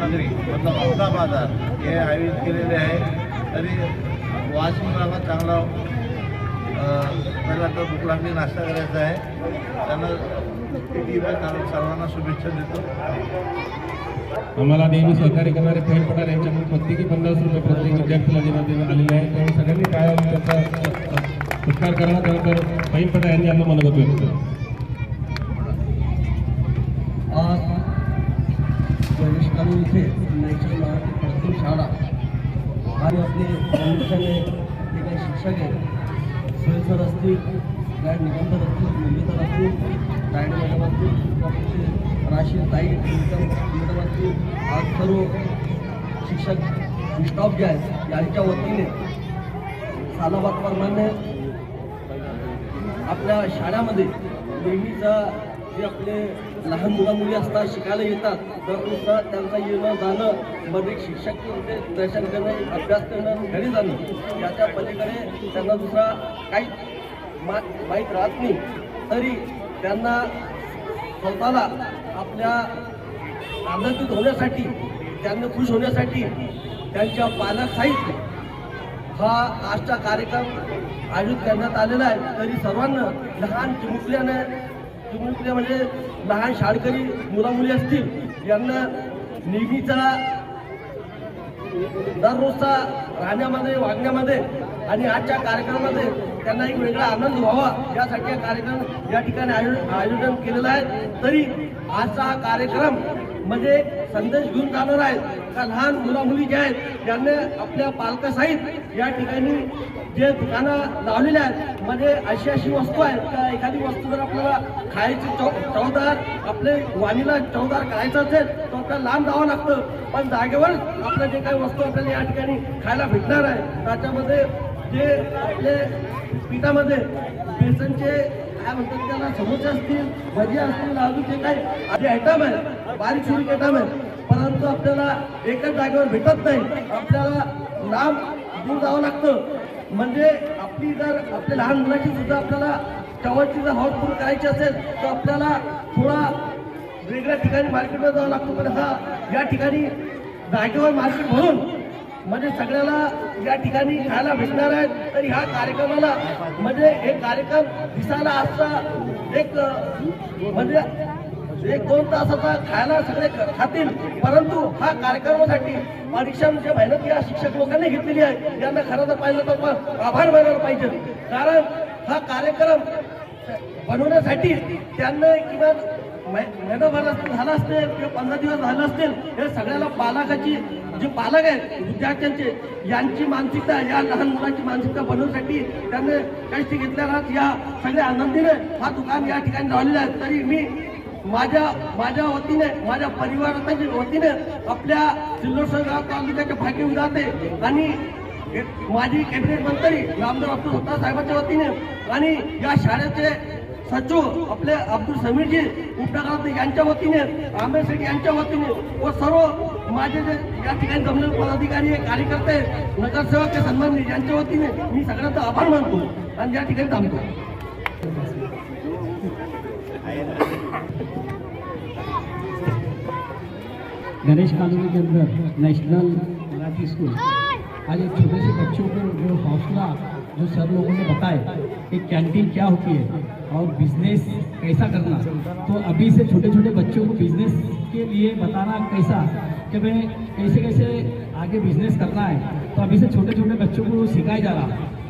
नगरी मतलब औदा बाजार हे आयोजित केलेले आहे. तरी वाशिमला चांगला पहिला तर भूक लागली नाश्ता करायचा आहे. त्यांना सर्वांना शुभेच्छा देतो. आम्हाला नेहमी सहकार्य करणारे फैन पठार यांच्याकडून प्रत्येकी पन्नास रुपये प्रत्येक विद्यार्थ्याला देण्यात आलेले आहे. त्यामुळे सगळ्यांनी काय त्याचा सत्कार करा त्यानंतर फैन पठार यांनी आपलं मनोगत व्यक्त केलं आज गणेश कालू इथे नॅशनल मराठी प्राथमिक शाळा. आणि आपले प्रामुख्याने जे काही शिक्षक आहेत सोय सर असतील गाईड निबंधक असतील निंबितर असतील गाईड मॅडम असतील आपले राशीद ताई निकम मॅडम असतील आज सर्व शिक्षक स्टाफ जे आहेत यांच्या वतीने सालाबाद सालाबादप्रमाणे आपल्या शाळेमध्ये नेहमीचा जे आपले लहान मुला मुली असतात शिकायला येतात दररोजचा त्यांचं येणं जाणं मध्ये शिक्षक होते दर्शन करणं अभ्यास करणं घरी जाणं याच्या पलीकडे त्यांना दुसरा काही मा माहीत राहत नाही. तरी त्यांना स्वतःला आपल्या आनंदित होण्यासाठी त्यांना खुश होण्यासाठी त्यांच्या पालक साहित्य हा आजचा कार्यक्रम आयोजित करण्यात आलेला आहे. तरी सर्वांना लहान चिमुकल्याने चिमुकल्या म्हणजे लहान शाळकरी मुलामुली असतील यांना नेहमीचा दररोजचा राहण्यामध्ये वागण्यामध्ये आणि आजच्या कार्यक्रमामध्ये त्यांना एक वेगळा आनंद व्हावा यासाठी हा कार्यक्रम या ठिकाणी आयो- आयोजन केलेलं आहे. तरी आजचा हा कार्यक्रम म्हणजे संदेश घेऊन जाणार आहे का लहान मुलामुली ज्या जे आहेत त्यांना आपल्या पालकासहित या ठिकाणी जे दुकानं लावलेल्या आहेत म्हणजे अशी अशी वस्तू आहेत का एखादी वस्तू जर आपल्याला खायची चव चवदार आपले वाणीला चवदार करायचं असेल तर आपल्याला लांब जावं लागतं. पण जागेवर आपलं जे काही वस्तू आपल्याला या ठिकाणी खायला भेटणार आहे त्याच्यामध्ये जे आपले पिठामध्ये बेसनचे काय म्हणतात त्याला समोसे असतील भजी असतील अजून जे काही जे आयटम आहे बारीक सुरीक आयटम आहे परंतु आपल्याला एकाच जागेवर भेटत नाही. आपल्याला लांब दूर जावं लागतं. म्हणजे आपली जर आपल्या लहान मुलाची सुद्धा आपल्याला टवरची जर हॉट पूर्ण करायची असेल तर आपल्याला थोडा वेगळ्या ठिकाणी मार्केटमध्ये जावं लागतो. पण हा या ठिकाणी जागेवर मार्केट भरून म्हणजे सगळ्याला या ठिकाणी खायला भेटणार आहेत. तर ह्या कार्यक्रमाला म्हणजे एक कार्यक्रम दिसायला असता एक म्हणजे एक दोन तासाचा खायला सगळे खातील. परंतु हा कार्यक्रमासाठी परीक्षा मेहनत या शिक्षक लोकांनी घेतलेली आहे. यांना खरं तर पाहिलं तर आभार मानायला पाहिजे. कारण हा कार्यक्रम बनवण्यासाठी त्यांना किमान महिनाभर झाला असतील किंवा पंधरा दिवस झालं असतील हे सगळ्याला पालकाची जे पालक आहेत विद्यार्थ्यांचे यांची मानसिकता या लहान मुलांची मानसिकता बनवण्यासाठी त्यांनी कष्ट घेतल्या या सगळ्या आनंदीने हा दुकान या ठिकाणी लावलेला आहे. तरी मी माझ्या माझ्या वतीने माझ्या परिवाराच्या वतीने आपल्या सिल्लोड तालुक्याचे भाग्य जाते. आणि माजी कॅबिनेट मंत्री रामदास अब्दुल सत्ता साहेबांच्या वतीने आणि या शाळेचे सचिव आपले अब्दुल समीरजी उपनगरात यांच्या वतीने आंबे शेठ यांच्या वतीने व सर्व माझे जे या ठिकाणी जमलेले पदाधिकारी कार्यकर्ते नगरसेवक ते सन्मान यांच्या वतीने मी सगळ्यांचा आभार मानतो आणि या ठिकाणी थांबतो. गणेश कॉलोनी के अंदर नेशनल मराठी स्कूल। आज एक छोटे से बच्चों को जो हौसला जो सर लोगों ने बताया कि कैंटीन क्या होती है और बिज़नेस कैसा करना। तो अभी से छोटे छोटे बच्चों को बिज़नेस के लिए बताना कैसा, कि भाई कैसे कैसे आगे बिज़नेस करना है। तो अभी से छोटे छोटे बच्चों को सिखाया जा रहा।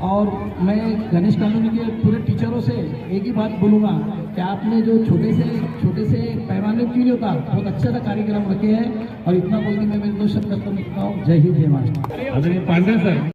और मैं गणेश कॉलोनी के पूरे टीचरों से एक ही बात बोलूँगा कि आपने जो छोटे से छोटे से पैमाने क्यों नहीं होता? बहुत अच्छे सा कार्यक्रम रखे हैं और इतना बोल के मैं दो शब्द खत्म लिखता हूँ। जय हिंद, जय महाराष्ट्र। पांडे सर